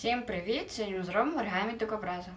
Всім привіт! Сьогодні ми зробимо оригамі дикобраза.